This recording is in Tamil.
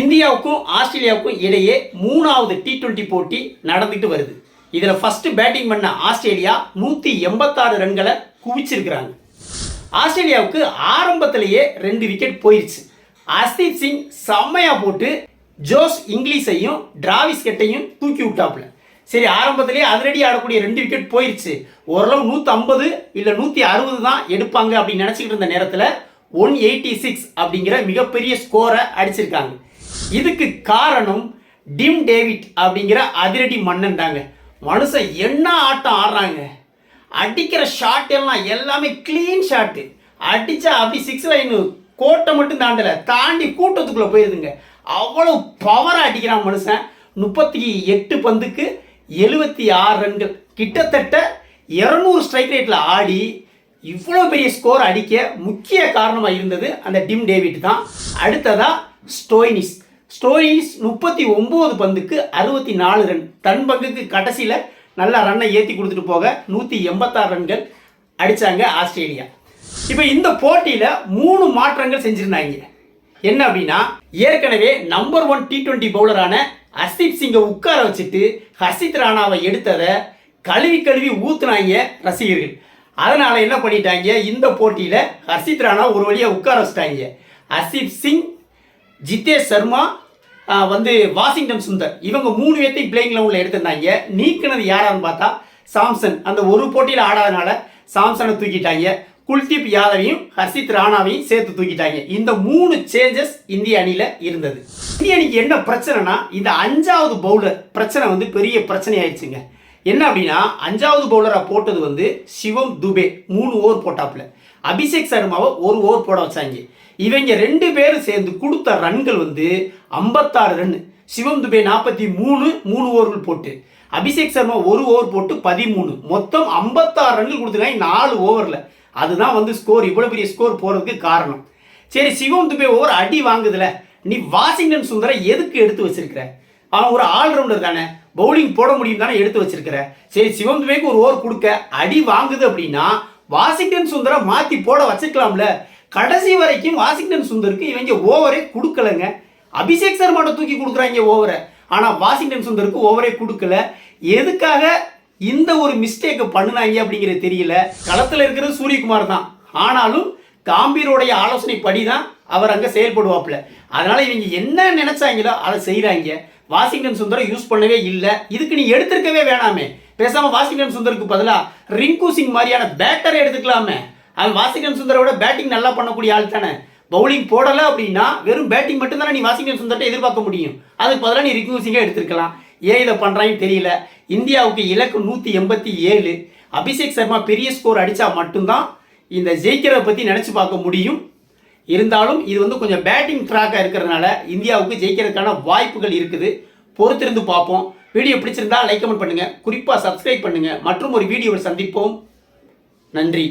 இந்தியாவுக்கும் ஆஸ்திரேலியாவுக்கும் இடையே மூணாவது டி டுவெண்ட்டி போட்டி நடந்துட்டு வருது. இதில் ஃபஸ்ட்டு பேட்டிங் பண்ண ஆஸ்திரேலியா நூற்றி எண்பத்தாறு ரன்களை குவிச்சிருக்கிறாங்க. ஆஸ்திரேலியாவுக்கு ஆரம்பத்திலேயே ரெண்டு விக்கெட் போயிருச்சு. அஸ்தீப் சிங் செம்மையாக போட்டு ஜோஸ் இங்கிலீஷையும் டிராவிஸ் கெட்டையும் தூக்கி விட்டாப்புல. சரி ஆரம்பத்திலேயே அதிரடி ஆடக்கூடிய ரெண்டு விக்கெட் போயிடுச்சு ஓரளவு நூற்றி ஐம்பது இல்லை நூற்றி அறுபது தான் எடுப்பாங்க அப்படின்னு நினச்சிக்கிட்டு இருந்த நேரத்தில் ஒன் எயிட்டி சிக்ஸ் அப்படிங்கிற மிகப்பெரிய ஸ்கோரை அடிச்சிருக்காங்க. இதுக்கு காரணம் டிம் டேவிட் அப்படிங்கிற அதிரடி மன்னன் தாங்க. மனுஷன் என்ன ஆட்டம் ஆடுறாங்க? அடிக்கிற ஷாட் எல்லாம் எல்லாமே க்ளீன் ஷாட்டு அடித்தா அப்படி சிக்ஸ் லைனு கோட்டை மட்டும் தாண்டலை தாண்டி கூட்டத்துக்குள்ளே போயிருதுங்க. அவ்வளோ பவராக அடிக்கிறான் மனுஷன். முப்பத்தி எட்டு பந்துக்கு எழுபத்தி ஆறு ரன்கள். கிட்டத்தட்ட இரநூறு ஸ்ட்ரைக் ரேட்டில் ஆடி இவ்வளோ பெரிய ஸ்கோர் அடிக்க முக்கிய காரணமாக இருந்தது அந்த டிம் டேவிட் தான். அடுத்ததாக ஸ்டோயினிஸ். ஸ்டோரிஸ் முப்பத்தி ஒம்பது பந்துக்கு அறுபத்தி நாலு ரன் தன் பங்குக்கு கடைசியில் நல்லா ரன்னை ஏற்றி கொடுத்துட்டு போக நூற்றி எண்பத்தாறு ரன்கள் அடித்தாங்க ஆஸ்திரேலியா. இப்போ இந்த போட்டியில் மூணு மாற்றங்கள் செஞ்சுருந்தாங்க. என்ன அப்படின்னா ஏற்கனவே நம்பர் ஒன் டி டுவெண்ட்டி பவுலரான ஹர்ஷித் சிங்கை உட்கார வச்சுட்டு ஹர்ஷித் ராணாவை எடுத்ததை கழுவி கழுவி ஊத்துனாங்க ரசிகர்கள். அதனால் என்ன பண்ணிட்டாங்க இந்த போட்டியில் ஹர்ஷித் ராணா ஒரு வழியாக உட்கார வச்சிட்டாங்க. ஹர்ஷித் சிங் ஜிதேஷ் சர்மா வந்து வாஷிங்டன் சுந்தர். இவங்க மூணு பேர்த்தையும் பிளேயிங் லெவலில் எடுத்திருந்தாங்க. நீக்கினது யாரான்னு பார்த்தா சாம்சன். அந்த ஒரு போட்டியில் ஆடாதனால சாம்சனை தூக்கிட்டாங்க. குல்தீப் யாதவையும் ஹர்ஷித் ராணாவையும் சேர்த்து தூக்கிட்டாங்க. இந்த மூணு சேஞ்சஸ் இந்திய அணியில் இருந்தது. இந்திய அணிக்கு என்ன பிரச்சனைனா இந்த அஞ்சாவது பவுலர் பிரச்சனை வந்து பெரிய பிரச்சனை ஆயிடுச்சுங்க என்ன அப்படின்னா அஞ்சாவது பவுலராக போட்டது வந்து சிவம் துபே மூணு ஓவர் போட்டாப்புல. அபிஷேக் சர்மாவை ஒரு ஓவர் போட வச்சாங்க. இவங்க ரெண்டு பேரும் சேர்ந்து கொடுத்த ரன்கள் வந்து ஐம்பத்தாறு ரன் சிவம் துபே நாற்பத்தி மூணு மூணு ஓவர்கள் போட்டு. அபிஷேக் சர்மா ஒரு ஓவர் போட்டு பதிமூணு. மொத்தம் ஐம்பத்தாறு ரன்கள் கொடுத்துருக்காங்க. நாலு ஓவரில். அதுதான் வந்து ஸ்கோர். இவ்வளோ பெரிய ஸ்கோர் போகிறதுக்கு காரணம். சரி சிவம் துபே ஓவர் அடி வாங்குதுல. நீ வாஷிங்டன் சுந்தரை எதுக்கு எடுத்து வச்சிருக்கிற? அவன் ஒரு ஆல்ரவுண்டர் தானே. பவுலிங் போட முடியும் தானே எடுத்து வச்சிருக்கிற. சரி சிவம் துபேக்கு ஒரு ஓவர் கொடுக்க அடி வாங்குது அப்படின்னா வாஷிங்டன் சுந்தரை மாற்றி போட வச்சுக்கலாம்ல. கடைசி வரைக்கும் வாஷிங்டன் சுந்தருக்கு இவங்க ஓவரே கொடுக்கலங்க. அபிஷேக் சர்மாட்ட தூக்கி கொடுக்குறாங்க ஓவரை. ஆனால் வாஷிங்டன் சுந்தருக்கு ஓவரே கொடுக்கல. எதுக்காக இந்த ஒரு மிஸ்டேக்கை பண்ணுனாங்க அப்படிங்கிறது தெரியல. களத்தில் இருக்கிறது சூரியகுமார் தான். ஆனாலும் காம்பீரோடைய ஆலோசனைப்படி தான் அவர் அங்கே செயல்படுவாப்புல. அதனால் இவங்க என்ன நினச்சாங்களோ அதை செய்கிறாங்க வாஷிங்டன் சுந்தரம் யூஸ் பண்ணவே இல்லை. இதுக்கு நீ எடுத்திருக்கவே வேணாமே. பேசாம வாஷிங்டன் சுந்தருக்கு பதிலாக ரிங்கு சிங் மாதிரியான பேட்டரை எடுத்துக்கலாமே. அவன் வாஷிங்டன் சுந்தரை விட பேட்டிங் நல்லா பண்ணக்கூடிய ஆள் தானே. பவுலிங் போடலை அப்படின்னா வெறும் பேட்டிங் மட்டும் தானே நீ வாஷிங்டன் சுந்தர்ட்ட எதிர்பார்க்க முடியும். அதுக்கு பதிலாக நீ ரிங்கு சிங்கை எடுத்துருக்கலாம். ஏன் இதை பண்ணுறான்னு தெரியல. இந்தியாவுக்கு இலக்கு நூற்றி எண்பத்தி ஏழு. அபிஷேக் சர்மா பெரிய ஸ்கோர் அடித்தா மட்டும்தான் இந்த ஜெயிக்கிறத பற்றி நினச்சி பார்க்க முடியும். இருந்தாலும் இது வந்து கொஞ்சம் பேட்டிங் ட்ராக்காக இருக்கிறதுனால இந்தியாவுக்கு ஜெயிக்கிறதுக்கான வாய்ப்புகள் இருக்குது. பொறுத்திருந்து பார்ப்போம். வீடியோ பிடிச்சிருந்தா லைக் கமெண்ட் பண்ணுங்கள் குறிப்பாக சப்ஸ்கிரைப் பண்ணுங்கள் மற்றும் ஒரு வீடியோவில் சந்திப்போம். நன்றி.